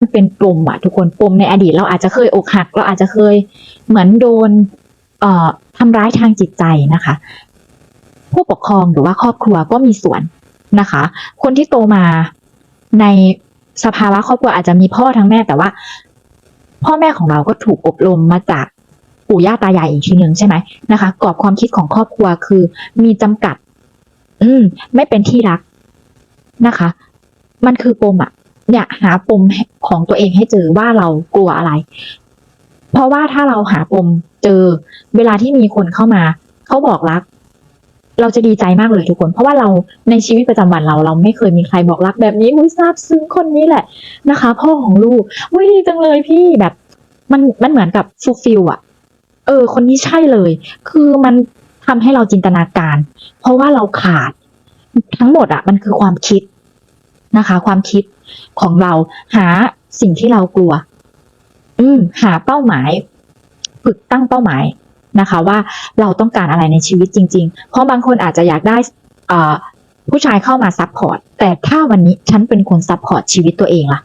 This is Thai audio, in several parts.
มันเป็นปมอะทุกคนปมในอดีตเราอาจจะเคยอกหัก เราอาจจะเคยเหมือนโดนเอ่อทำร้ายทางจิตใจนะคะ ผู้ปกครองหรือว่าครอบครัวก็มีส่วนนะคะ คนที่โตมาในสภาวะครอบครัวอาจจะมีพ่อทั้งแม่แต่ว่า พ่อแม่ของเราก็ถูกอบรมมาจากปู่ย่าตายายอีกทีหนึ่งใช่ไหมนะคะกรอบความคิดของครอบครัวคือมีจำกัด อืม ไม่เป็นที่รักนะคะ มันคือปมอะ เนี่ยหาปมของตัวเองให้เจอว่าเรากลัวอะไร เพราะว่าถ้าเราหาปมเจอ เวลาที่มีคนเข้ามาเขาบอกรัก เราจะดีใจมากเลยทุกคน เพราะว่าเราในชีวิตประจำวันเรา เราไม่เคยมีใครบอกรักแบบนี้อุ้ยซาบซึ้งคนนี้แหละนะคะ พ่อของลูกอุ้ยดีจังเลยพี่แบบ มันมันเหมือนกับฟูฟิลอะเออ คนนี้ใช่เลย คือมันทำให้เราจินตนาการ เพราะว่าเราขาด ทั้งหมดอะมันคือความคิดนะคะ ความคิด ของเรา หาสิ่งที่เรากลัว อืม หาเป้าหมาย ฝึกตั้งเป้าหมายนะคะ ว่าเราต้องการอะไรในชีวิตจริง ๆ เพราะบางคนอาจจะอยากได้อ่าผู้ชายเข้ามาซัพพอร์ต แต่ถ้าวันนี้ฉันเป็นคนซัพพอร์ตชีวิตตัวเองล่ะ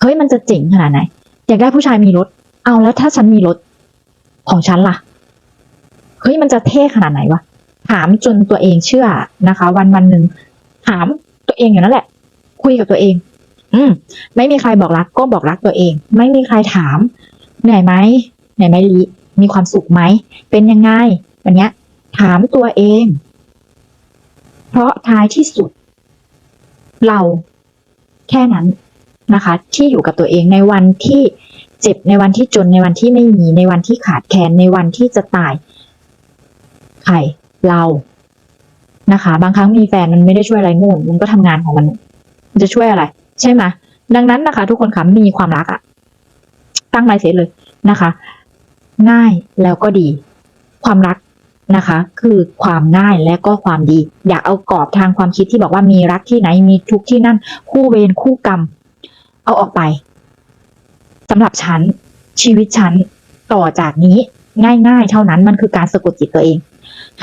เฮ้ยมันจะเจ๋งขนาดไหน อยากได้ผู้ชายมีรถ เอาแล้วถ้าฉันมีรถของฉันล่ะ เฮ้ยมันจะเท่ขนาดไหนวะ ถามจนตัวเองเชื่อนะคะ วันวันหนึ่งถามตัวเองอยู่นั่นแหละ คุยกับตัวเอง อืม ไม่มีใครบอกรักก็บอกรักตัวเอง ไม่มีใครถาม เหนื่อยไหมเหนื่อยไหมลิมีความสุขไหม เป็นยังไงวันเนี้ยถามตัวเอง เพราะท้ายที่สุด เราแค่นั้นนะคะ ที่อยู่กับตัวเองในวันที่เจ็บในวันที่จนในวันที่ไม่มีในวันที่ขาดแคลนในวันที่จะตายใครเรานะคะ บางครั้งมีแฟนมันไม่ได้ช่วยอะไรงูมันก็ทำงานของมัน มันจะช่วยอะไร ใช่ไหมดังนั้นนะคะ ทุกคนคะมีความรักอะตั้งไมเซ็ตเลยนะคะ ง่ายแล้วก็ดี ความรักนะคะ คือความง่ายและก็ความดี อยากเอากรอบทางความคิดที่บอกว่ามีรักที่ไหนมีทุกที่นั่น คู่เวรคู่กรรม เอาออกไปสำหรับฉันชีวิตฉันต่อจากนี้ ง่าย ๆ เท่านั้นมันคือการสะกดจิตตัวเอง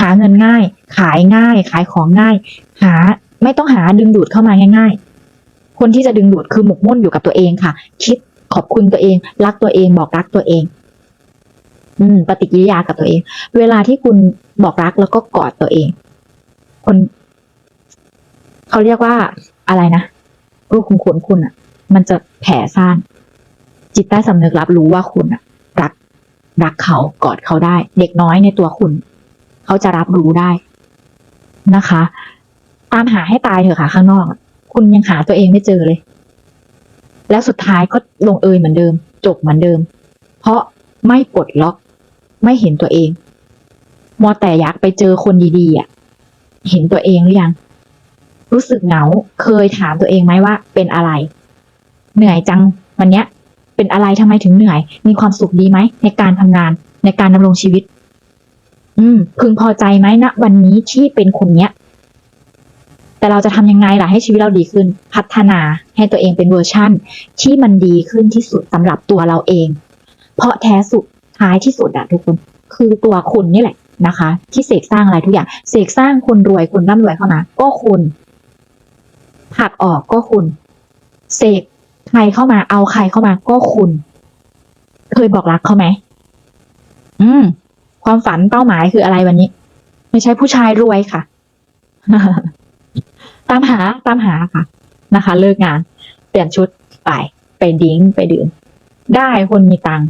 หาเงินง่าย ขายง่าย ขายของง่าย หาไม่ต้องหาดึงดูดเข้ามาง่ายๆ คนที่จะดึงดูดคือหมกมุ่นอยู่กับตัวเองค่ะ คิดขอบคุณตัวเอง รักตัวเอง บอกรักตัวเอง อืม ปฏิกิริยากับตัวเอง เวลาที่คุณบอกรักแล้วก็กอดตัวเอง คนเขาเรียกว่าอะไรนะรูปคุณขนคุณอะ มันจะแผ่ซ่าน จิตใต้สำนึกรับรู้ว่าคุณอะ รัก รักเขากอดเขาได้ เด็กน้อยในตัวคุณ เขาจะรับรู้ได้นะคะ ตามหาให้ตายเถอะค่ะข้างนอก คุณยังหาตัวเองไม่เจอเลย แล้วสุดท้ายก็ลงเอยเหมือนเดิม จบเหมือนเดิม เพราะไม่ปลดล็อก ไม่เห็นตัวเองมัวแต่อยากไปเจอคนดีๆอะ เห็นตัวเองหรือยัง รู้สึกเหงา เคยถามตัวเองไหมว่า เป็นอะไร เหนื่อยจังวันเนี้ย เป็นอะไรทำไมถึงเหนื่อย มีความสุขดีไหมในการทำงาน ในการดำรงชีวิต อืม พึงพอใจไหมณวันนี้ที่เป็นคนเนี้ย แต่เราจะทำยังไงล่ะให้ชีวิตเราดีขึ้น พัฒนาให้ตัวเองเป็นเวอร์ชั่น ที่มันดีขึ้นที่สุดสำหรับตัวเราเอง เพราะแท้สุดท้ายที่สุดอะทุกคน คือตัวคุณนี่แหละนะคะ ที่เสกสร้างอะไรทุกอย่างเสกสร้างคนรวยคนร่ำรวยเข้ามาก็คุณผลักออกก็คุณเสกใครเข้ามาเอาใครเข้ามาก็คุณ เคยบอกรักเขาไหมอืม ความฝันเป้าหมายคืออะไรวันนี้ ไม่ใช่ผู้ชายรวยค่ะ ตามหาตามหาค่ะนะคะ เลิกงาน เปลี่ยนชุดไปไปดิ้งไปดื่มได้คนมีตังค์